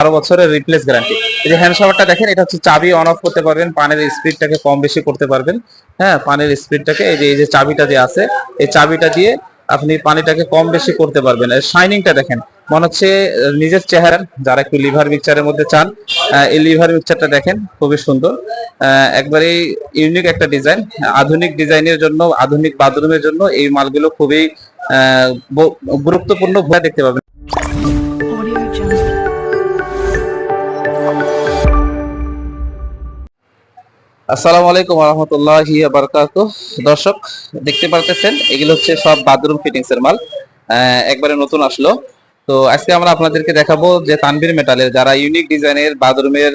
বারো বছরের replace guarantee এই যে হ্যান্ড শাওয়ারটা দেখেন এটা হচ্ছে চাবি অন অফ করতে পারবেন পানের স্পিডটাকে কম বেশি করতে পারবেন। হ্যাঁ পানের স্পিডটাকে এই যে এই যে চাবিটা যে আছে এই চাবিটা দিয়ে আপনি পানিটাকে কম বেশি করতে পারবেন। আর শাইনিংটা দেখেন মনে হচ্ছে নিজের চেহারার যারা একটু লিভার মিক্সচারের মধ্যে চান এই লিভার মিক্সচারটা দেখেন খুবই সুন্দর। আহ, একবারে ইউনিক একটা ডিজাইন আধুনিক ডিজাইনের জন্য আধুনিক বাথরুমের জন্য এই মালগুলো খুবই গুরুত্বপূর্ণ ভূমিকা দেখতে পাবেন। আসসালামু আলাইকুম রহমতুল্লাহি বারকাত দর্শক, দেখতে পারতেছেন, এগুলো হচ্ছে সব বাথরুম ফিটিংস এর মাল। একবারে নতুন আসলো। তো আজকে আমরা আপনাদেরকে দেখাবো যে তানবীর মেটালের যারা ইউনিক ডিজাইনের বাথরুমের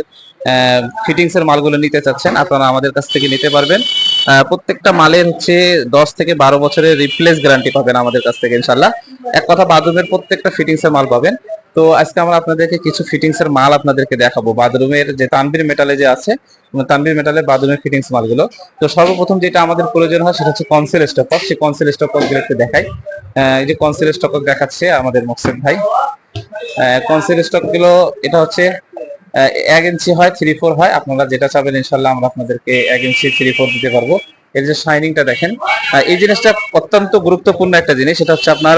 ফিটিংস এর মালগুলো নিতে চাচ্ছেন, আপনারা আমাদের কাছ থেকে নিতে পারবেন। প্রত্যেকটা মালের হচ্ছে দশ থেকে বারো বছরের রিপ্লেস গ্যারান্টি পাবেন আমাদের কাছ থেকে ইনশাল্লাহ এক কথা বাথরুমের প্রত্যেকটা ফিটিংস এর মাল পাবেন। তো আজকে আমরা আপনাদেরকে কিছু ফিটিংস এর মাল আপনাদেরকে দেখাবো। বাথরুমের যে তানবীর মেটালে যে আছে তানবীর মেটালের বাথরুমের ফিটিংস মালগুলো। তো সর্বপ্রথম যেটা আমাদের প্রয়োজন হয় সেটা হচ্ছে কনসেল স্টক সেই কনসেল স্টকগুলো একটু দেখাই। এই যে কনসেল স্টক দেখাচ্ছে আমাদের মকসেদ ভাই। কনসেল স্টকগুলো এটা হচ্ছে এক ইঞ্চি হয় থ্রি ফোর হয়। আপনারা যেটা চাবেন ইনশাল্লাহ আমরা আপনাদেরকে এক ইঞ্চি থ্রি ফোর দিতে পারব। এর যে শাইনিংটা দেখেন এই জিনিসটা অত্যন্ত গুরুত্বপূর্ণ একটা জিনিস, সেটা হচ্ছে আপনার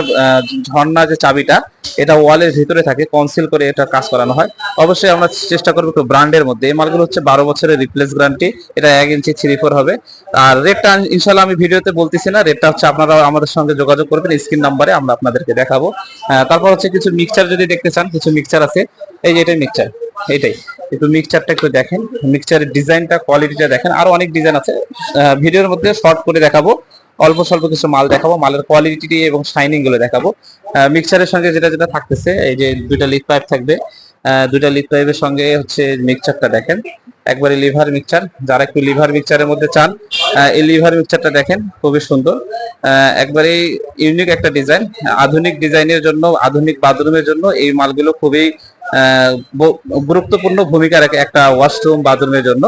ঝর্ণা যে চাবিটা, এটা ওয়ালের ভিতরে থাকে কনসিল করে এটা কাজ করানো হয়। অবশ্যই আমরা চেষ্টা করব একটু ব্র্যান্ডের মধ্যে। এই মালগুলো হচ্ছে বারো বছরের রিপ্লেস গ্যারান্টি এটা এক ইঞ্চি থ্রি ফোর হবে। আর রেটটা ইনশাল্লাহ আমি ভিডিওতে বলতেছি না রেটটা হচ্ছে আপনারা আমাদের সঙ্গে যোগাযোগ করবেন স্ক্রিন নাম্বারে আমরা আপনাদেরকে দেখাবো। তারপর হচ্ছে কিছু মিক্সচার যদি দেখতে চান, কিছু মিক্সচার আছে। এই যে এটাই মিক্সচার এইটাই একটু মিক্সচারটা একটু দেখেন। মিক্সচারের ডিজাইনটা কোয়ালিটিটা দেখেন। আরও অনেক ডিজাইন আছে। ভিডিওর মধ্যে শর্ট করে দেখাবো। অল্প স্বল্প কিছু মাল দেখাবো। মালের কোয়ালিটি এবং শাইনিংগুলো দেখাবো। মিক্সচারের সঙ্গে যেটা যেটা থাকতেছে, এই যে দুইটা লিড পাইপ থাকবে। দুইটা লিড পাইপের সঙ্গে হচ্ছে মিক্সচারটা দেখেন। একবারে লিভার মিক্সচার যারা একটু লিভার মিক্সচারের মধ্যে চান এই লিভার মিক্সচারটা দেখেন। খুবই সুন্দর। একবারে ইউনিক একটা ডিজাইন আধুনিক ডিজাইনের জন্য, আধুনিক বাথরুমের জন্য এই মালগুলো খুবই গুরুত্বপূর্ণ ভূমিকা রাখে একটা ওয়াশরুম বাথরুমের জন্য।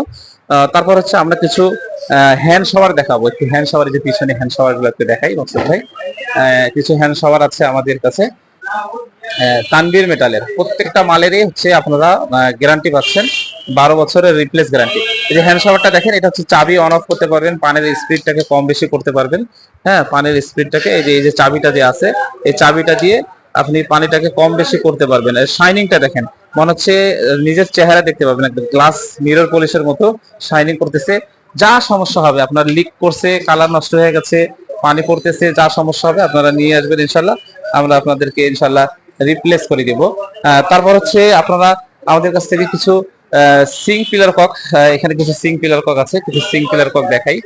তারপর হচ্ছে আমরা কিছু হ্যান্ড শাওয়ার দেখাবো। একটু হ্যান্ড শাওয়ার যে পিছনে হ্যান্ড শাওয়ারগুলো দেখাই মকসুদ ভাই কিছু হ্যান্ড শাওয়ার আছে আমাদের কাছে। তানবীর মেটালের প্রত্যেকটা মালেরই হচ্ছে আপনারা গ্যারান্টি পাচ্ছেন। বারো বছরের রিপ্লেস গ্যারান্টি এই যে হ্যান্ড শাওয়ারটা দেখেন, এটা হচ্ছে চাবি অন অফ করতে পারবেন, পানের স্পিডটাকে কম বেশি করতে পারবেন। হ্যাঁ পানের স্পিডটাকে এই যে এই যে চাবিটা যে আছে, এই চাবিটা দিয়ে আপনি পানিটাকে কম বেশি করতে পারবেন। শাইনিংটা দেখেন, মনে হচ্ছে নিজের চেহারা দেখতে পাবেন, একদম গ্লাস মিরর পলিশের মতো শাইনিং করতেছে। যা সমস্যা হবে, আপনার লিক করছে কালার নষ্ট হয়ে গেছে, পানি পড়তেছে, যা সমস্যা হবে, আপনারা নিয়ে আসবেন ইনশাল্লাহ। আমরা আপনাদেরকে ইনশাল্লাহ রিপ্লেস করে দিব। তারপর হচ্ছে আপনারা আমাদের কাছ থেকে কিছু সিং পিলার কক এখানে কিছু সিং পিলার কক আছে, কিছু সিং পিলার কক দেখাই।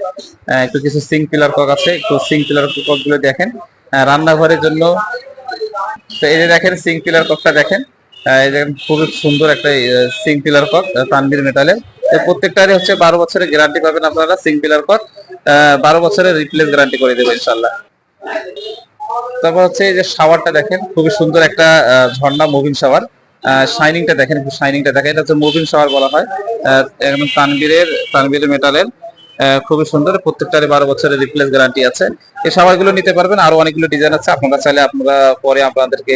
একটু কিছু সিং পিলার কক আছে, একটু সিং পিলার ককগুলো দেখেন। রান্নাঘরের জন্য তো এই যে দেখেন সিং পিলার ককটা দেখেন। এই দেখেন খুবই সুন্দর একটা সিং পিলার কক আহ, তানভীর মেটালের। প্রত্যেকটারই হচ্ছে বারো বছরের গ্যারান্টি পাবেন আপনারা সিং পিলার কক। বারো বছরের রিপ্লেস গ্যারান্টি করে দেবো ইনশাল্লাহ তারপর হচ্ছে এই যে শাওয়ারটা দেখেন খুবই সুন্দর একটা ঝর্ণা মুভিং শাওয়ার। শাইনিংটা দেখেন একটু শাইনিংটা দেখেন। এটা হচ্ছে মুভিং শাওয়ার বলা হয়। একদম তানবীরের তানবীরের মেটালের। খুবই সুন্দর। প্রত্যেকটারে বারো বছরের রিপ্লেস গ্যারান্টি আছে। এই শাওয়ারগুলো নিতে পারবেন। আরও অনেকগুলো ডিজাইন আছে। আপনারা চাইলে আপনারা পরে আপনাদেরকে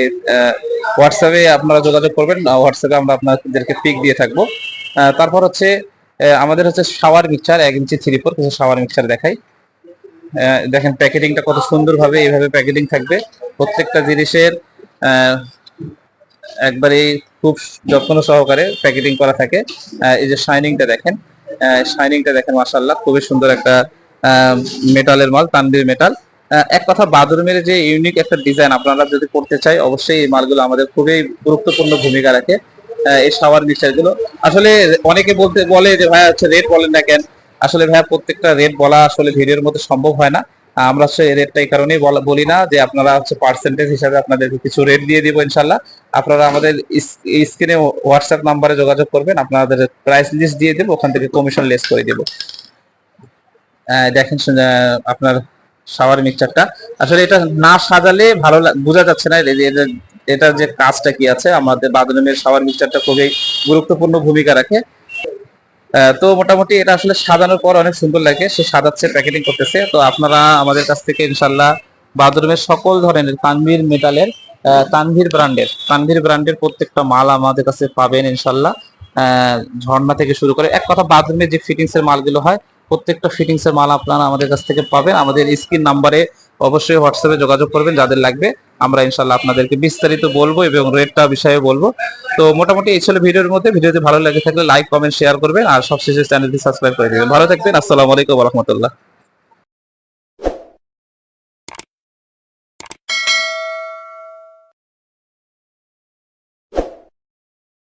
হোয়াটসঅ্যাপে আপনারা যোগাযোগ করবেন। হোয়াটসঅ্যাপে আমরা আপনাদেরকে পিক দিয়ে থাকব। তারপর হচ্ছে আমাদের হচ্ছে শাওয়ার মিক্সচার এক ইঞ্চি থ্রি ফোর কিছু শাওয়ার মিক্সার দেখাই। দেখেন প্যাকেটিংটা কত সুন্দরভাবে এইভাবে প্যাকেটিং থাকবে। প্রত্যেকটা জিনিসের একবারে খুব যত্ন সহকারে প্যাকেটিং করা থাকে। এই যে শাইনিংটা দেখেন। শাইনিংটা দেখেন মাসাল্লাহ খুবই সুন্দর একটা মেটালের মাল তানবির মেটাল এক কথা বাথরুমের যে ইউনিক একটা ডিজাইন আপনারা যদি করতে চাই, অবশ্যই এই মালগুলো আমাদের খুবই গুরুত্বপূর্ণ ভূমিকা রাখে এই সাওয়ার মিক্সারগুলো আসলে অনেকে বলতে বলে যে ভাইয়া হচ্ছে রেট বলেন না কেন? আসলে ভাইয়া, প্রত্যেকটা রেট বলা আসলে ভিডিওর মধ্যে সম্ভব হয় না। আমরা হচ্ছে রেটটা এই কারণেই বলি না যে আপনারা হচ্ছে পার্সেন্টেজ হিসাবে আপনাদেরকে কিছু রেট দিয়ে দিব ইনশাল্লাহ আপনারা আমাদের স্ক্রিনে হোয়াটসঅ্যাপ নাম্বারে যোগাযোগ করবেন, আপনাদের প্রাইস লিস্ট দিয়ে দেবো, ওখান থেকে কমিশন লেস করে দেবো। দেখেন আপনার শাওয়ার মিক্সচারটা আসলে এটা না সাজালে ভালো বোঝা যাচ্ছে না এটা- এটার যে কাজটা কি আছে, আমাদের বাথরুমের শাওয়ার মিক্সারটা খুবই গুরুত্বপূর্ণ ভূমিকা রাখে। তো মোটামুটি এটা আসলে সাজানোর পর অনেক সুন্দর লাগে। সে সাজাচ্ছে প্যাকেটিং করতেছে। তো আপনারা আমাদের কাছ থেকে ইনশাল্লাহ বাথরুমের সকল ধরনের তানভীর মেটালের তানভীর ব্র্যান্ডের তানভীর ব্র্যান্ডের প্রত্যেকটা মাল আমাদের কাছে পাবেন ইনশাল্লাহ ঝর্ণা থেকে শুরু করে, এক কথা বাথরুমে যে ফিটিংস এর মালগুলো হয়, প্রত্যেকটা ফিটিংস এর মাল আপনারা আমাদের কাছ থেকে পাবেন। আমাদের স্ক্রিন নাম্বারে অবশ্যই হোয়াটসঅ্যাপে যোগাযোগ করবেন, যাদের লাগবে। আমরা ইনশাল্লাহ আপনাদেরকে বিস্তারিত বলব এবং রেটটা বিষয়ে বলব। তো মোটামুটি এই ছিল ভিডিওর মধ্যে। ভিডিওতে ভালো লাগে থাকলে লাইক, কমেন্ট শেয়ার করবেন। আর সবশেষে চ্যানেলটি সাবস্ক্রাইব করে দিবেন। ভালো থাকবেন। আসসালামু আলাইকুম রহমতুল্লাহ।